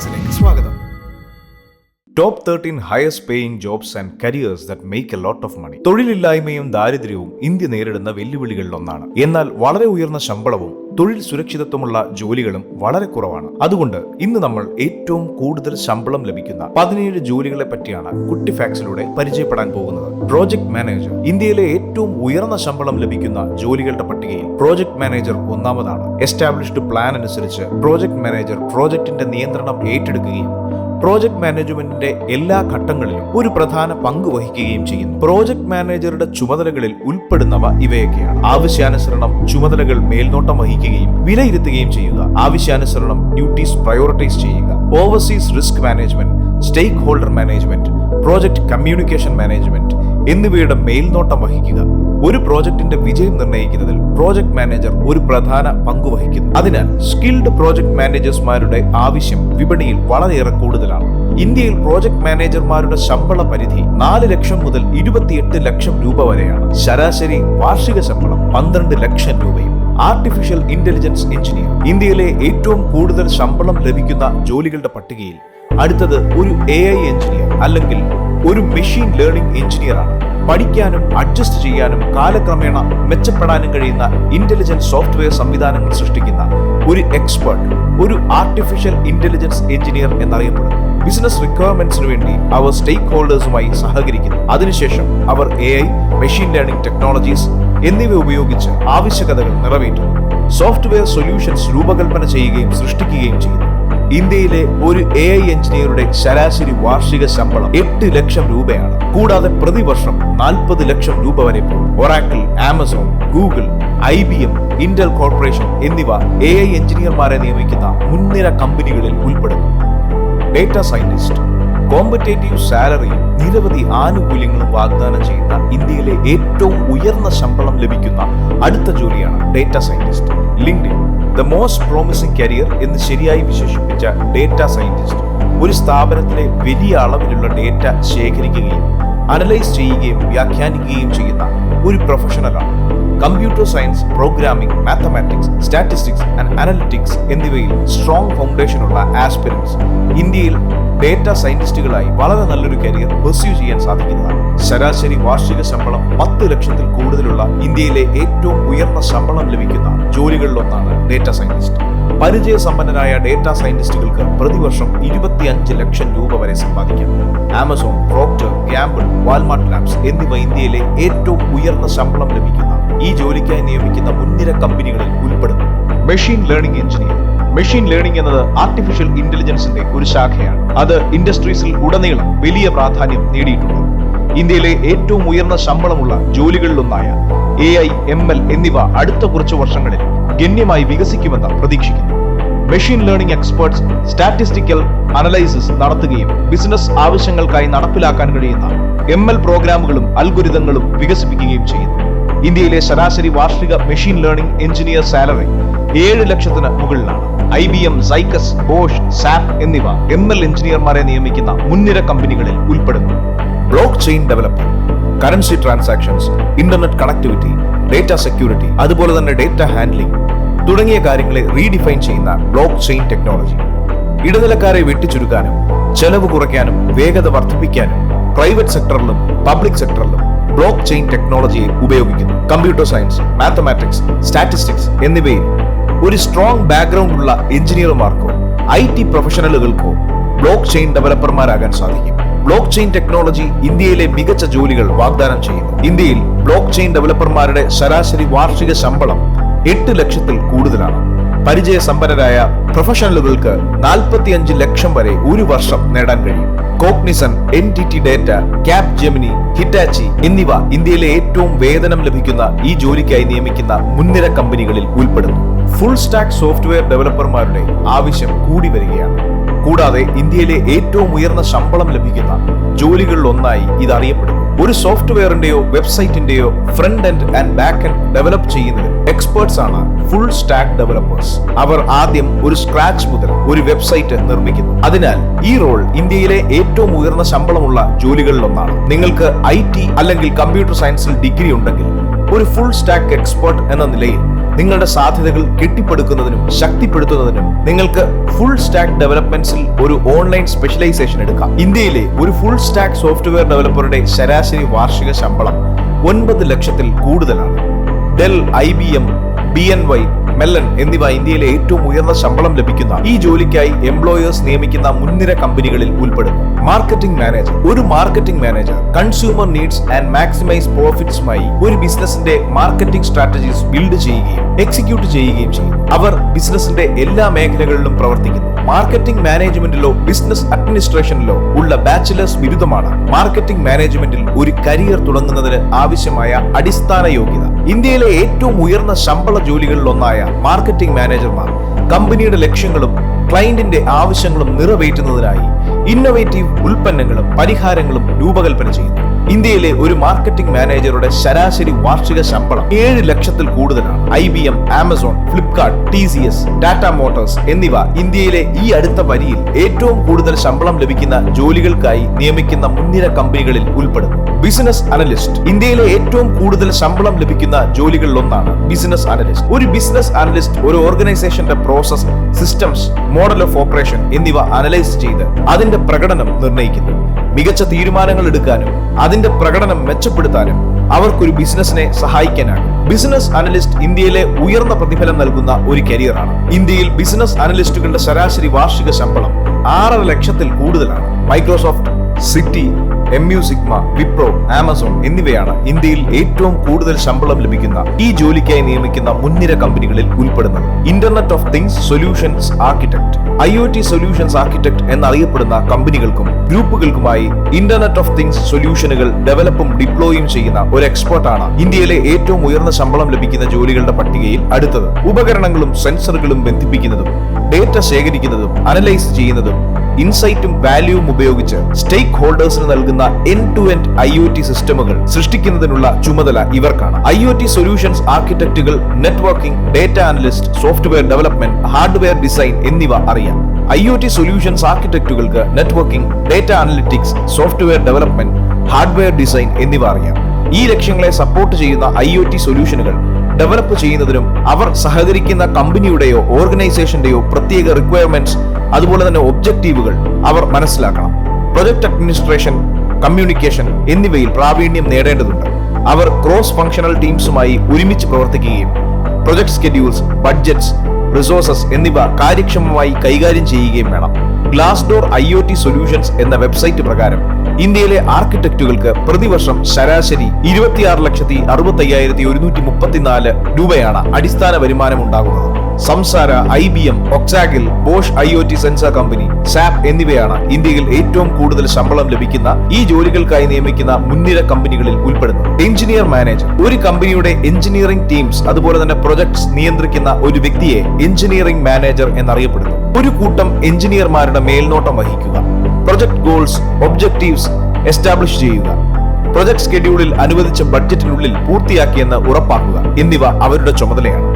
ടാക്സിലേക്ക് സ്വാഗതം. Top thirteen highest paying jobs and careers that make a lot of money തൊഴിലില്ലായ്മയും ദാരിദ്ര്യവും India നേരിടുന്ന വെല്ലുവിളികളിൽ ഒന്നാണ് എന്നാൽ വളരെ ഉയർന്ന ശമ്പളവും തൊഴിൽ സുരക്ഷിതത്വമുള്ള ജോലികളും വളരെ കുറവാണ്. അതുകൊണ്ട് ഇന്ന് നമ്മൾ ഏറ്റവും കൂടുതൽ ശമ്പളം ലഭിക്കുന്ന പതിനേഴ് ജോലികളെ പറ്റിയാണ് കുട്ടി ഫാക്സിലൂടെ പരിചയപ്പെടാൻ പോകുന്നത്. പ്രോജക്ട് മാനേജർ ഇന്ത്യയിലെ ഏറ്റവും ഉയർന്ന ശമ്പളം ലഭിക്കുന്ന ജോലികളുടെ പട്ടികയിൽ പ്രോജക്ട് മാനേജർ ഒന്നാമതാണ്. എസ്റ്റാബ്ലിഷ്ഡ് പ്ലാൻ അനുസരിച്ച് പ്രോജക്ട് മാനേജർ പ്രോജക്ടിന്റെ നിയന്ത്രണം ഏറ്റെടുക്കുകയും പ്രോജക്ട് മാനേജ്മെന്റിന്റെ എല്ലാ ഘട്ടങ്ങളിലും ഒരു പ്രധാന പങ്ക് വഹിക്കുകയും ചെയ്യുന്നു. പ്രോജക്ട് മാനേജറുടെ ചുമതലകളിൽ ഉൾപ്പെടുന്നവ ഇവയൊക്കെയാണ്. ആവശ്യാനുസരണം ചുമതലകൾ മേൽനോട്ടം വഹിക്കുകയും വിലയിരുത്തുകയും ചെയ്യുക. ആവശ്യാനുസരണം ഡ്യൂട്ടീസ് പ്രയോറിറ്റൈസ് ചെയ്യുക. Overseas risk management stakeholder management project communication management എന്നിവയുടെ മേൽനോട്ടം വഹിക്കുക. ഒരു പ്രോജക്റ്റിന്റെ വിജയം നിർണയിക്കുന്നതിൽ പ്രോജക്ട് മാനേജർ ഒരു പ്രധാന പങ്ക് വഹിക്കുന്നു. അതിനാൽ സ്കിൽഡ് പ്രോജക്ട് മാനേജേഴ്സ്മാരുടെ ആവശ്യം വിപണിയിൽ വളരെയേറെ കൂടുതലാണ്. ഇന്ത്യയിൽ പ്രോജക്ട് മാനേജർമാരുടെ ശമ്പള പരിധി നാല് ലക്ഷം മുതൽ ഇരുപത്തിയെട്ട് ലക്ഷം രൂപ വരെയാണ്. ശരാശരി വാർഷിക ശമ്പളം പന്ത്രണ്ട് ലക്ഷം രൂപയും. Artificial intelligence engineer. ഇന്ത്യയിലെ ഏറ്റവും കൂടുതൽ ശമ്പളം ലഭിക്കുന്ന ജോലികളുടെ പട്ടികയിൽ അടുത്തത് ഒരു എ എഞ്ചിനീയർ അല്ലെങ്കിൽ ഒരു മെഷീൻ ലേണിംഗ് എഞ്ചിനീയറാണ് പഠിക്കാനും അഡ്ജസ്റ്റ് ചെയ്യാനും കാലക്രമേണ മെച്ചപ്പെടാനും കഴിയുന്ന ഇന്റലിജൻസ് സോഫ്റ്റ്വെയർ സംവിധാനങ്ങൾ സൃഷ്ടിക്കുന്ന ഒരു എക്സ്പേർട്ട് ഒരു ആർട്ടിഫിഷ്യൽ ഇന്റലിജൻസ് എഞ്ചിനീയർ എന്നറിയപ്പെടുന്നു. ബിസിനസ് റിക്വയർമെന്റ്സിന് വേണ്ടി അവർ സ്റ്റേക്ക് ഹോൾഡേഴ്സുമായി സഹകരിക്കുന്നു. അതിനുശേഷം അവർ A I machine learning technologies എന്നിവ ഉപയോഗിച്ച് ആവശ്യകതകൾ നിറവേറ്റുന്നു. സോഫ്റ്റ്വെയർ സൊല്യൂഷൻസ് രൂപകൽപ്പന ചെയ്യുകയും സൃഷ്ടിക്കുകയും ചെയ്യുന്നു. ഇന്ത്യയിലെ ഒരു എ ഐ എഞ്ചിനീയറുടെ ശരാശരി വാർഷിക ശമ്പളം എട്ട് ലക്ഷം രൂപയാണ്. കൂടാതെ പ്രതിവർഷം നാൽപ്പത് ലക്ഷം രൂപ വരെ Oracle Amazon Google I B M Intel corporation എന്നിവ എ ഐ എഞ്ചിനീയർമാരെ നിയമിക്കുന്ന മുൻനിര കമ്പനികളിൽ ഉൾപ്പെടുന്നു. ഡേറ്റ സയന്റിസ്റ്റ് കോമ്പറ്റേറ്റീവ് സാലറിയും നിരവധി ആനുകൂല്യങ്ങളും വാഗ്ദാനം ചെയ്യുന്ന ഇന്ത്യയിലെ ഏറ്റവും ഉയർന്ന ശമ്പളം ലഭിക്കുന്ന അടുത്ത ജോലിയാണ് data scientist. LinkedIn the most promising career എന്ന് ശരിയായി വിശേഷിപ്പിച്ച ഡേറ്റ സയന്റിസ്റ്റ് ഒരു സ്ഥാപനത്തിലെ വലിയ അളവിലുള്ള ഡേറ്റ ശേഖരിക്കുകയും അനലൈസ് ചെയ്യുകയും വ്യാഖ്യാനിക്കുകയും ചെയ്യുന്ന ഒരു പ്രൊഫഷണലാണ് computer science programming mathematics statistics and analytics എന്നിവയിൽ സ്ട്രോങ് ഫൗണ്ടേഷനുള്ള ആസ്പിരൻസ് ഇന്ത്യയിൽ ഡേറ്റ സയന്റിസ്റ്റുകളായി വളരെ നല്ലൊരു കരിയർ പെർസ്യൂ ചെയ്യാൻ സാധിക്കുന്നതാണ്. ശരാശരി വാർഷിക ശമ്പളം പത്ത് ലക്ഷത്തിൽ കൂടുതലുള്ള ഇന്ത്യയിലെ ഏറ്റവും ഉയർന്ന ശമ്പളം ലഭിക്കുന്ന ജോലികളിലൊന്നാണ് ഡേറ്റ സയന്റിസ്റ്റ് പരിചയസമ്പന്നരായ ഡേറ്റാ സയന്റിസ്റ്റുകൾക്ക് പ്രതിവർഷം ഇരുപത്തിയഞ്ച് ലക്ഷം രൂപ വരെ സമ്പാദിക്കാം. Amazon Procter Gamble Walmart Labs എന്നിവ ഇന്ത്യയിലെ ഏറ്റവും ഉയർന്ന ശമ്പളം ലഭിക്കുന്ന ഈ ജോലിക്കായി നിയമിക്കുന്ന മുൻനിര കമ്പനികളിൽ ഉൾപ്പെടുന്നു. Machine learning engineer machine learning എന്നത് ആർട്ടിഫിഷ്യൽ ഇന്റലിജൻസിന്റെ ഒരു ശാഖയാണ്. അത് ഇൻഡസ്ട്രീസിൽ ഉടനീളം വലിയ പ്രാധാന്യം നേടിയിട്ടുണ്ട്. ഇന്ത്യയിലെ ഏറ്റവും ഉയർന്ന ശമ്പളമുള്ള ജോലികളിലൊന്നായ എ ഐ എം എൽ എന്നിവ അടുത്ത കുറച്ച് വർഷങ്ങളിൽ ഗണ്യമായി വികസിക്കുമെന്ന് പ്രതീക്ഷിക്കുന്നു. Machine learning experts statistical analysis നടത്തുകയും ബിസിനസ് ആവശ്യങ്ങൾക്കായി നടപ്പിലാക്കാൻ കഴിയുന്ന എം എൽ പ്രോഗ്രാമുകളും അൽഗുരിതങ്ങളും വികസിപ്പിക്കുകയും ചെയ്യുന്നു. ഇന്ത്യയിലെ ശരാശരി വാർഷിക മെഷീൻ ലേണിംഗ് എഞ്ചിനീയർ സാലറി ഏഴ് ലക്ഷത്തിന് മുകളിലാണ്. I B M Cycas Bosch SAP എന്നിവ എം എൽ എഞ്ചിനീയർമാരെ നിയമിക്കുന്ന മുൻനിര കമ്പനികളിൽ ഉൾപ്പെടുന്നു. Blockchain development currency transactions internet connectivity data security അതുപോലെ തന്നെ ഡേറ്റ ഹാൻഡ്ലിംഗ് തുടങ്ങിയ കാര്യങ്ങളെ റീഡിഫൈൻ ചെയ്യുന്ന ബ്ലോക്ക് ചെയിൻ ടെക്നോളജി ഇടനിലക്കാരെ വെട്ടിച്ചുരുക്കാനും ചെലവ് കുറയ്ക്കാനും വേഗത വർദ്ധിപ്പിക്കാനും പ്രൈവറ്റ് സെക്ടറിലും പബ്ലിക് സെക്ടറിലും ബ്ലോക്ക് ചെയിൻ ടെക്നോളജിയെ ഉപയോഗിക്കുന്നു. കമ്പ്യൂട്ടർ സയൻസ് മാത്തമാറ്റിക്സ് സ്റ്റാറ്റിസ്റ്റിക്സ് എന്നിവയിൽ ഒരു സ്ട്രോങ് ബാക്ക്ഗ്രൗണ്ട് ഉള്ള എഞ്ചിനീയർമാർക്കോ ഐ ടി പ്രൊഫഷണലുകൾക്കോ ബ്ലോക്ക് ചെയിൻ ഡെവലപ്പർമാരാകാൻ സാധിക്കും. ബ്ലോക്ക് ചെയിൻ ടെക്നോളജി ഇന്ത്യയിലെ മികച്ച ജോലികൾ വാഗ്ദാനം ചെയ്യുന്നു. ഇന്ത്യയിൽ ബ്ലോക്ക് ചെയിൻ ഡെവലപ്പർമാരുടെ ശരാശരി വാർഷിക ശമ്പളം എട്ട് ലക്ഷത്തിൽ കൂടുതലാണ്. പരിചയസമ്പന്നരായ പ്രൊഫഷണലുകൾക്ക് നാൽപ്പത്തിയഞ്ച് ലക്ഷം വരെ ഒരു വർഷം നേടാൻ കഴിയും. Cognizant N T T Data Capgemini Hitachi എന്നിവ ഇന്ത്യയിലെ ഏറ്റവും വേതനം ലഭിക്കുന്ന ഈ ജോലിക്കായി നിയമിക്കുന്ന മുൻനിര കമ്പനികളിൽ ഉൾപ്പെടുന്നു. ഫുൾ സ്റ്റാക്ക് സോഫ്റ്റ്വെയർ ഡെവലപ്പർമാരുടെ ആവശ്യം കൂടി വരികയാണ്. കൂടാതെ ഇന്ത്യയിലെ ഏറ്റവും ഉയർന്ന ശമ്പളം ലഭിക്കുന്ന ജോലികളിൽ ഒന്നായി ഇത് അറിയപ്പെടുന്നു. ഒരു സോഫ്റ്റ്വെയറിന്റെയോ വെബ്സൈറ്റിന്റെയോ front end and back end develop ചെയ്യുന്നതിൽ എക്സ്പേർട്സ് ആണ് ഫുൾ സ്റ്റാക്ക് ഡെവലപ്പേഴ്സ്. അവർ ആദ്യം ഒരു സ്ക്രാച്ച് മുതൽ ഒരു വെബ്സൈറ്റ് നിർമ്മിക്കുന്നു. അതിനാൽ ഈ റോൾ ഇന്ത്യയിലെ ഏറ്റവും ഉയർന്ന ശമ്പളമുള്ള ജോലികളിൽ ഒന്നാണ്. നിങ്ങൾക്ക് ഐ ടി അല്ലെങ്കിൽ കമ്പ്യൂട്ടർ സയൻസിൽ ഡിഗ്രി ഉണ്ടെങ്കിൽ ഒരു ഫുൾ സ്റ്റാക്ക് എക്സ്പേർട്ട് എന്ന നിലയിൽ നിങ്ങളുടെ സാധ്യതകൾ കെട്ടിപ്പടുക്കുന്നതിനും ശക്തിപ്പെടുത്തുന്നതിനും നിങ്ങൾക്ക് ഫുൾ സ്റ്റാക്ക് ഡെവലപ്മെന്റ്സിൽ ഒരു ഓൺലൈൻ സ്പെഷ്യലൈസേഷൻ എടുക്കാം. ഇന്ത്യയിലെ ഒരു ഫുൾ സ്റ്റാക്ക് സോഫ്റ്റ്വെയർ ഡെവലപ്പറുടെ ശരാശരി വാർഷിക ശമ്പളം ഒൻപത് ലക്ഷത്തിൽ കൂടുതലാണ്. Dell I B M B N Y Mellon എന്നിവ ഇന്ത്യയിലെ ഏറ്റവും ഉയർന്ന ശമ്പളം ലഭിക്കുന്ന ഈ ജോലിക്കായി എംപ്ലോയേഴ്സ് നിയമിക്കുന്ന മുൻനിര കമ്പനികളിൽ ഉൾപ്പെടുന്നു. മാർക്കറ്റിംഗ് മാനേജർ ഒരു marketing manager consumer needs and maximize പ്രോഫിറ്റ്സുമായി ഒരു ബിസിനസിന്റെ മാർക്കറ്റിംഗ് സ്ട്രാറ്റജീസ് ബിൽഡ് ചെയ്യുകയും എക്സിക്യൂട്ട് ചെയ്യുകയും ചെയ്യും അവർ ബിസിനസിന്റെ എല്ലാ മേഖലകളിലും പ്രവർത്തിക്കുന്നു. മാർക്കറ്റിംഗ് മാനേജ്മെന്റിലോ ബിസിനസ് അഡ്മിനിസ്ട്രേഷനിലോ ഉള്ള ബാച്ചിലേഴ്സ് ബിരുദമാണ്. മാർക്കറ്റിംഗ് മാനേജ്മെന്റിൽ ഒരു കരിയർ തുടങ്ങുന്നതിന് ആവശ്യമായ അടിസ്ഥാന യോഗ്യത. ഇന്ത്യയിലെ ഏറ്റവും ഉയർന്ന ശമ്പള ജോലികളിലൊന്നായ മാർക്കറ്റിംഗ് മാനേജർമാർ കമ്പനിയുടെ ലക്ഷ്യങ്ങളും ക്ലയന്റിന്റെ ആവശ്യങ്ങളും നിറവേറ്റുന്നതിനായി ഇന്നൊവേറ്റീവ് ഉൽപ്പന്നങ്ങളും പരിഹാരങ്ങളും രൂപകൽപ്പന ചെയ്യുന്നു. ഇന്ത്യയിലെ ഒരു മാർക്കറ്റിംഗ് മാനേജറുടെ ശരാശരി വാർഷിക ശമ്പളം ഏഴ് ലക്ഷത്തിൽ കൂടുതലാണ്. I B M Amazon Flipkart T C S Tata Motors എന്നിവ ഇന്ത്യയിലെ ഈ അടുത്ത വരിയിൽ ഏറ്റവും കൂടുതൽ ശമ്പളം ലഭിക്കുന്ന ജോലികൾക്കായി നിയമിക്കുന്ന മുൻനിര കമ്പനികളിൽ ഉൾപ്പെടുന്നു. Business analyst. ഇന്ത്യയിലെ ഏറ്റവും കൂടുതൽ ശമ്പളം ലഭിക്കുന്ന ജോലികളിലൊന്നാണ് ബിസിനസ് അനലിസ്റ്റ്. ഒരു ബിസിനസ് അനലിസ്റ്റ് ഒരു ഓർഗനൈസേഷന്റെ process systems model of operation എന്നിവ അനലൈസ് ചെയ്ത് അതിന്റെ പ്രകടനം നിർണയിക്കുന്നു. മികച്ച തീരുമാനങ്ങൾ എടുക്കാനും അതിന്റെ പ്രകടനം മെച്ചപ്പെടുത്താനും അവർക്കൊരു ബിസിനസ്സിനെ സഹായിക്കാനാകും ബിസിനസ് അനലിസ്റ്റ് ഇന്ത്യയിലെ ഉയർന്ന പ്രതിഫലം നൽകുന്ന ഒരു കരിയറാണ്. ഇന്ത്യയിൽ ബിസിനസ് അനലിസ്റ്റുകളുടെ ശരാശരി വാർഷിക ശമ്പളം ആറര ലക്ഷത്തിൽ കൂടുതലാണ്. Microsoft Citi M U Sigma Wipro Amazon എന്നിവയാണ് ഇന്ത്യയിൽ ഏറ്റവും കൂടുതൽ ശമ്പളം ലഭിക്കുന്ന ഈ ജോലിക്കായി നിയമിക്കുന്ന മുൻനിര കമ്പനികളിൽ ഉൾപ്പെടുന്നത്. Internet of things solutions architect I O T solutions architect എന്നറിയപ്പെടുന്ന കമ്പനികൾക്കും ഗ്രൂപ്പുകൾക്കുമായി ഇന്റർനെറ്റ് ഓഫ് തിങ്സ് സൊല്യൂഷനുകൾ ഡെവലപ്പും ഡിപ്ലോയും ചെയ്യുന്ന ഒരു എക്സ്പെർട്ടാണ് ഇന്ത്യയിലെ ഏറ്റവും ഉയർന്ന ശമ്പളം ലഭിക്കുന്ന ജോലികളുടെ പട്ടികയിൽ അടുത്തത്. ഉപകരണങ്ങളും സെൻസറുകളും ബന്ധിപ്പിക്കുന്നതും ഡേറ്റ ശേഖരിക്കുന്നതും അനലൈസ് ചെയ്യുന്നതും ഇൻസൈറ്റും വാല്യൂവും ഉപയോഗിച്ച് സ്റ്റേക്ക് ഹോൾഡേഴ്സിന് നൽകുന്ന end to end I O T സിസ്റ്റമുകൾ സൃഷ്ടിക്കുന്നതിനുള്ള ചുമതല ഇവർക്കാണ്. I O T solutions ആർക്കിടെക്റ്റുകൾ networking data analyst software development hardware design എന്നിവ അറിയാം. I O T solutions ആർക്കിടെക്റ്റുകൾക്ക് networking data analytics software development hardware design എന്നിവ അറിയാം. ഈ ലക്ഷ്യങ്ങളെ സപ്പോർട്ട് ചെയ്യുന്ന ഐ ഒ ടി സൊല്യൂഷനുകൾ ഡെവലപ്പ് ചെയ്യുന്നതിനും അവർ സഹകരിക്കുന്ന കമ്പനിയുടെയോ ഓർഗനൈസേഷന്റെയോ പ്രത്യേക റിക്വയർമെന്റ്സ് അതുപോലെ തന്നെ ഒബ്ജക്റ്റീവുകൾ അവർ മനസ്സിലാക്കണം. പ്രൊജക്ട് അഡ്മിനിസ്ട്രേഷൻ കമ്മ്യൂണിക്കേഷൻ എന്നിവയിൽ പ്രാവീണ്യം നേടേണ്ടതുണ്ട്. അവർ ക്രോസ് ഫംഗ്ഷണൽ ടീംസുമായി ഒരുമിച്ച് പ്രവർത്തിക്കുകയും പ്രൊജക്ട് സ്കെഡ്യൂൾസ് ബഡ്ജറ്റ്സ് റിസോഴ്സസ് എന്നിവ കാര്യക്ഷമമായി കൈകാര്യം ചെയ്യുകയും വേണം. Glassdoor I O T solutions എന്ന വെബ്സൈറ്റ് പ്രകാരം ഇന്ത്യയിലെ ആർക്കിടെക്റ്റുകൾക്ക് പ്രതിവർഷം ശരാശരി ഇരുപത്തിയാറ് ലക്ഷത്തി അറുപത്തി അയ്യായിരത്തി ഒരുന്നൂറ്റി മുപ്പത്തിനാല് രൂപയാണ് അടിസ്ഥാന വരുമാനം ഉണ്ടാകുന്നത് സംസാര I B M ഒക്സാഗിൽ Bosch I O T sensor company SAP എന്നിവയാണ് ഇന്ത്യയിൽ ഏറ്റവും കൂടുതൽ ശമ്പളം ലഭിക്കുന്ന ഈ ജോലികൾക്കായി നിയമിക്കുന്ന മുൻനിര കമ്പനികളിൽ ഉൾപ്പെടുന്നത്. Engineer manager. ഒരു കമ്പനിയുടെ എഞ്ചിനീയറിംഗ് ടീംസ് അതുപോലെ തന്നെ പ്രൊജക്ട്സ് നിയന്ത്രിക്കുന്ന ഒരു വ്യക്തിയെ എഞ്ചിനീയറിംഗ് മാനേജർ എന്നറിയപ്പെടുന്നു. ഒരു കൂട്ടം എഞ്ചിനീയർമാരുടെ മേൽനോട്ടം വഹിക്കുക. പ്രൊജക്ട് ഗോൾസ് ഒബ്ജക്റ്റീവ്സ് എസ്റ്റാബ്ലിഷ് ചെയ്യുക. പ്രൊജക്ട് സ്കെഡ്യൂളിൽ അനുവദിച്ച ബഡ്ജറ്റിനുള്ളിൽ പൂർത്തിയാക്കിയെന്ന് ഉറപ്പാക്കുക. എന്നിവ അവരുടെ ചുമതലയാണ്.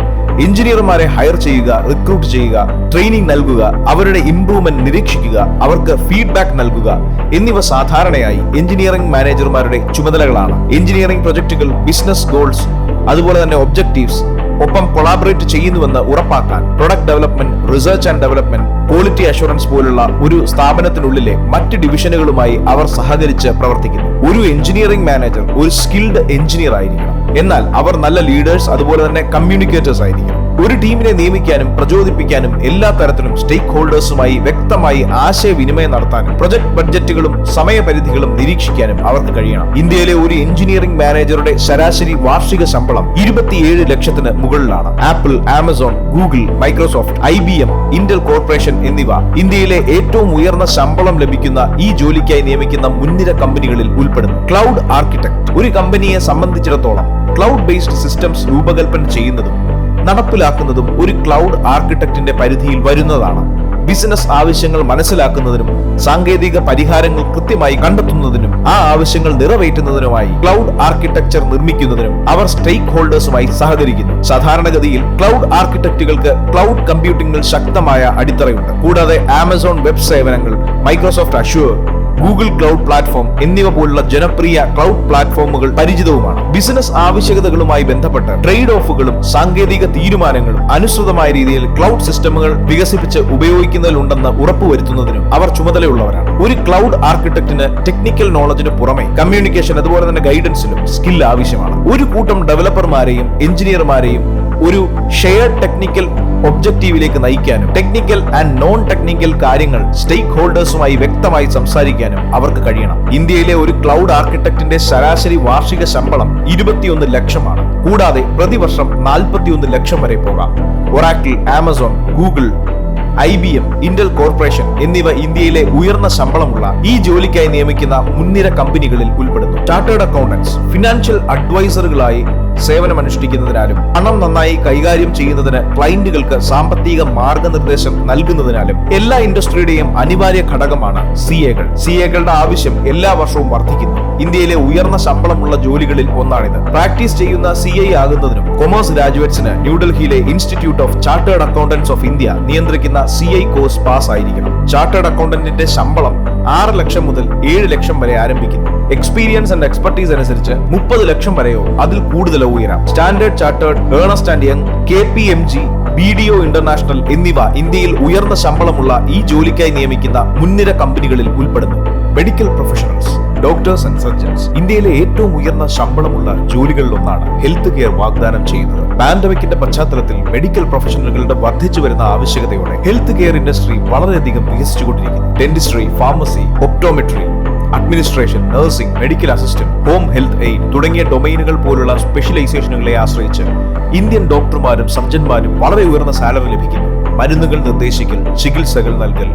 എഞ്ചിനീയർമാരെ ഹയർ ചെയ്യുക റിക്രൂട്ട് ചെയ്യുക ട്രെയിനിങ് നൽകുക അവരുടെ ഇംപ്രൂവ്മെന്റ് നിരീക്ഷിക്കുക അവർക്ക് ഫീഡ്ബാക്ക് നൽകുക എന്നിവ സാധാരണയായി എഞ്ചിനീയറിംഗ് മാനേജർമാരുടെ ചുമതലകളാണ്. എഞ്ചിനീയറിംഗ് പ്രൊജക്ടുകൾ ബിസിനസ് ഗോൾസ് അതുപോലെ തന്നെ ഒബ്ജക്റ്റീവ്സ് ഒപ്പം കൊളാബറേറ്റ് ചെയ്യുന്നുവെന്ന് ഉറപ്പാക്കാൻ product development research and development quality assurance പോലുള്ള ഒരു സ്ഥാപനത്തിനുള്ളിലെ മറ്റ് ഡിവിഷനുകളുമായി അവർ സഹകരിച്ച് പ്രവർത്തിക്കുന്നു. ഒരു എഞ്ചിനീയറിംഗ് മാനേജർ ഒരു സ്കിൽഡ് എഞ്ചിനീയർ ആയിരിക്കണം. എന്നാൽ അവർ നല്ല ലീഡേഴ്സ് അതുപോലെ തന്നെ കമ്മ്യൂണിക്കേറ്റേഴ്സ് ആയിരിക്കണം. ഒരു ടീമിനെ നിയമിക്കാനും പ്രചോദിപ്പിക്കാനും എല്ലാ തരത്തിലും സ്റ്റേക്ക് ഹോൾഡേഴ്സുമായി വ്യക്തമായി ആശയവിനിമയം നടത്താനും പ്രൊജക്ട് ബഡ്ജറ്റുകളും സമയപരിധികളും നിരീക്ഷിക്കാനും അവർക്ക് കഴിയണം. ഇന്ത്യയിലെ ഒരു എഞ്ചിനീയറിംഗ് മാനേജറുടെ ശരാശരി വാർഷിക ശമ്പളം ഇരുപത്തിയേഴ് ലക്ഷത്തിന് മുകളിലാണ്. Apple Amazon Google Microsoft I B M Intel corporation എന്നിവ ഇന്ത്യയിലെ ഏറ്റവും ഉയർന്ന ശമ്പളം ലഭിക്കുന്ന ഈ ജോലിക്കായി നിയമിക്കുന്ന മുൻനിര കമ്പനികളിൽ ഉൾപ്പെടുന്നു. Cloud architect. ഒരു കമ്പനിയെ സംബന്ധിച്ചിടത്തോളം ക്ലൗഡ് ബേസ്ഡ് സിസ്റ്റംസ് രൂപകൽപ്പന ചെയ്യുന്നതും നടപ്പിലാക്കുന്നതും ഒരു ക്ലൗഡ് ആർക്കിടെക്റ്റിന്റെ പരിധിയിൽ വരുന്നതാണ്. ബിസിനസ് ആവശ്യങ്ങൾ മനസ്സിലാക്കുന്നതിനും സാങ്കേതിക പരിഹാരങ്ങൾ കൃത്യമായി കണ്ടെത്തുന്നതിനും ആ ആവശ്യങ്ങൾ നിറവേറ്റുന്നതിനുമായി ക്ലൗഡ് ആർക്കിടെക്ചർ നിർമ്മിക്കുന്നതിനും അവർ സ്റ്റേക്ക് ഹോൾഡേഴ്സുമായി സഹകരിക്കുന്നു. സാധാരണഗതിയിൽ ക്ലൗഡ് ആർക്കിടെക്റ്റുകൾക്ക് ക്ലൗഡ് കമ്പ്യൂട്ടിംഗിൽ ശക്തമായ അടിത്തറയുണ്ട്. കൂടാതെ ആമസോൺ വെബ് സേവനങ്ങൾ Microsoft Azure Google cloud platform എന്നിവ പോലുള്ള ജനപ്രിയ ക്ലൗഡ് പ്ലാറ്റ്ഫോമുകൾ പരിചിതവുമാണ്. ബിസിനസ് ആവശ്യകതകളുമായി ബന്ധപ്പെട്ട ട്രേഡ് ഓഫുകളും സാങ്കേതിക തീരുമാനങ്ങളും അനുസൃതമായ രീതിയിൽ ക്ലൗഡ് സിസ്റ്റമുകൾ വികസിപ്പിച്ച് ഉപയോഗിക്കുന്നതിലുണ്ടെന്ന് ഉറപ്പുവരുത്തുന്നതിനും അവർ ചുമതലയുള്ളവരാണ്. ഒരു ക്ലൗഡ് ആർക്കിടെക്ടിന് ടെക്നിക്കൽ നോളജിന് പുറമെ കമ്മ്യൂണിക്കേഷൻ അതുപോലെ തന്നെ ഗൈഡൻസിലും സ്കിൽ ആവശ്യമാണ്. ഒരു കൂട്ടം ഡെവലപ്പർമാരെയും എഞ്ചിനീയർമാരെയും ഒരു ഷെയർഡ് ടെക്നിക്കൽ ഒബ്ജക്റ്റീവിലേക്ക് നയിക്കാനും ടെക്നിക്കൽ ആൻഡ് നോൺ ടെക്നിക്കൽ കാര്യങ്ങൾ സ്റ്റേക്ക് ഹോൾഡേഴ്സുമായി വ്യക്തമായി സംസാരിക്കാനും അവർക്ക് കഴിയണം. ഇന്ത്യയിലെ ഒരു ക്ലൗഡ് ആർക്കിടെക്ടിന്റെ ശരാശരി വാർഷിക ശമ്പളം ഇരുപത്തിയൊന്ന് ലക്ഷമാണ്. കൂടാതെ പ്രതിവർഷം നാൽപ്പത്തിയൊന്ന് ലക്ഷം വരെ പോകാം. Oracle Amazon Google I B M Intel corporation എന്നിവ ഇന്ത്യയിലെ ഉയർന്ന ശമ്പളമുള്ള ഈ ജോലിക്കായി നിയമിക്കുന്ന മുൻനിര കമ്പനികളിൽ ഉൾപ്പെടുന്നു. ചാർട്ടേഡ് അക്കൗണ്ടൻസ് ഫിനാൻഷ്യൽ അഡ്വൈസറുകളായി സേവനമനുഷ്ഠിക്കുന്നതിനാലും പണം നന്നായി കൈകാര്യം ചെയ്യുന്നതിന് ക്ലയന്റുകൾക്ക് സാമ്പത്തിക മാർഗനിർദ്ദേശം നൽകുന്നതിനാലും എല്ലാ ഇൻഡസ്ട്രിയുടെയും അനിവാര്യ ഘടകമാണ് സി എകൾ. സി എകളുടെ ആവശ്യം എല്ലാ വർഷവും വർദ്ധിക്കുന്നു. ഇന്ത്യയിലെ ഉയർന്ന ശമ്പളമുള്ള ജോലികളിൽ ഒന്നാണിത്. പ്രാക്ടീസ് ചെയ്യുന്ന സി ഐ ആകുന്നതിനും കൊമേഴ്സ് ഗ്രാജുവേറ്റ്സിന് ന്യൂഡൽഹിയിലെ institute of chartered accountants of India നിയന്ത്രിക്കുന്ന സി ഐ കോഴ്സ് പാസ് ആയിരിക്കണം ചാർട്ടേഡ് അക്കൗണ്ടന്റിന്റെ ശമ്പളം ആറ് ലക്ഷം മുതൽ ഏഴ് ലക്ഷം വരെ ആരംഭിക്കുന്നു. എക്സ്പീരിയൻസ് ആൻഡ് എക്സ്പെർട്ടീസ് അനുസരിച്ച് മുപ്പത് ലക്ഷം വരെയോ അതിൽ കൂടുതലോ ഉയരാം. Standard Chartered Ernst and Young K P M G B D O international എന്നിവ ഇന്ത്യയിൽ ഉയർന്ന ശമ്പളമുള്ള ഈ ജോലിക്കായി നിയമിക്കുന്ന മുൻനിര കമ്പനികളിൽ ഉൾപ്പെടുന്നു. Medical professionals doctors and surgeons ഇന്ത്യയിലെ ഏറ്റവും ഉയർന്ന ശമ്പളമുള്ള ജോലികളിലൊന്നാണ് ഹെൽത്ത് കെയർ വാഗ്ദാനം ചെയ്യുന്നത്. പാൻഡമിക്കിന്റെ പശ്ചാത്തലത്തിൽ മെഡിക്കൽ പ്രൊഫഷണലുകളുടെ വർദ്ധിച്ചു വരുന്ന ആവശ്യകതയോടെ ഹെൽത്ത് കെയർ ഇൻഡസ്ട്രി വളരെയധികം വികസിച്ചുകൊണ്ടിരിക്കുന്നു. Dentistry pharmacy optometry administration nursing medical assistant home health aide തുടങ്ങിയ ഡൊമൈനുകൾ പോലുള്ള സ്പെഷ്യലൈസേഷനുകളെ ആശ്രയിച്ച് ഇന്ത്യൻ ഡോക്ടർമാരും സർജന്മാരും വളരെ ഉയർന്ന സാലറി ലഭിക്കുന്നു. മരുന്നുകൾ നിർദ്ദേശിക്കൽ ചികിത്സകൾ നൽകൽ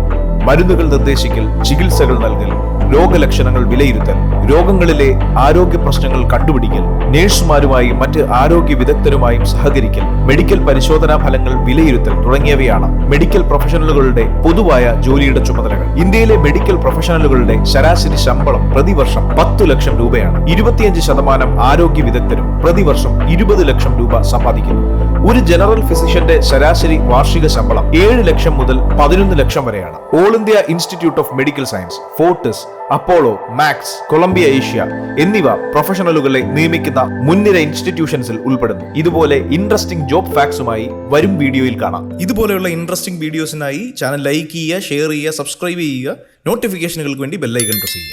മരുന്നുകൾ നിർദ്ദേശിക്കൽ ചികിത്സകൾ നൽകൽ. രോഗലക്ഷണങ്ങൾ വിലയിരുത്തൽ രോഗങ്ങളിലെ ആരോഗ്യ പ്രശ്നങ്ങൾ കണ്ടുപിടിക്കൽ നഴ്സുമാരുമായും മറ്റ് ആരോഗ്യ വിദഗ്ധരുമായും സഹകരിക്കൽ മെഡിക്കൽ പരിശോധനാ ഫലങ്ങൾ വിലയിരുത്തൽ തുടങ്ങിയവയാണ് മെഡിക്കൽ പ്രൊഫഷണലുകളുടെ പൊതുവായ ജോലിയുടെ ചുമതലകൾ. ഇന്ത്യയിലെ മെഡിക്കൽ പ്രൊഫഷണലുകളുടെ ശരാശരി ശമ്പളം പ്രതിവർഷം പത്തു ലക്ഷം രൂപയാണ്. ഇരുപത്തിയഞ്ച് ശതമാനം ആരോഗ്യ വിദഗ്ധരും പ്രതിവർഷം ഇരുപത് ലക്ഷം രൂപ സമ്പാദിക്കുന്നു. ഒരു ജനറൽ ഫിസിഷ്യന്റെ ശരാശരി വാർഷിക ശമ്പളം ഏഴ് ലക്ഷം മുതൽ പതിനൊന്ന് ലക്ഷം വരെയാണ്. All India institute of medical science Fortis Apollo Max Columbia Asia എന്നിവ പ്രൊഫഷണലുകളെ നിയമിക്കുന്ന മുൻനിര ഇൻസ്റ്റിറ്റ്യൂഷൻസിൽ ഉൾപ്പെടുന്നു. ഇതുപോലെ ഇൻട്രസ്റ്റിംഗ് ജോബ് ഫാക്സുമായി വരും വീഡിയോയിൽ കാണാം. ഇതുപോലെയുള്ള ഇൻട്രസ്റ്റിംഗ് വീഡിയോസിനായി ചാനൽ ലൈക്ക് ചെയ്യുക ഷെയർ ചെയ്യുക സബ്സ്ക്രൈബ് ചെയ്യുക നോട്ടിഫിക്കേഷനുകൾക്ക് വേണ്ടി ബെല്ലൈക്കൺ പ്രസ് ചെയ്യുക.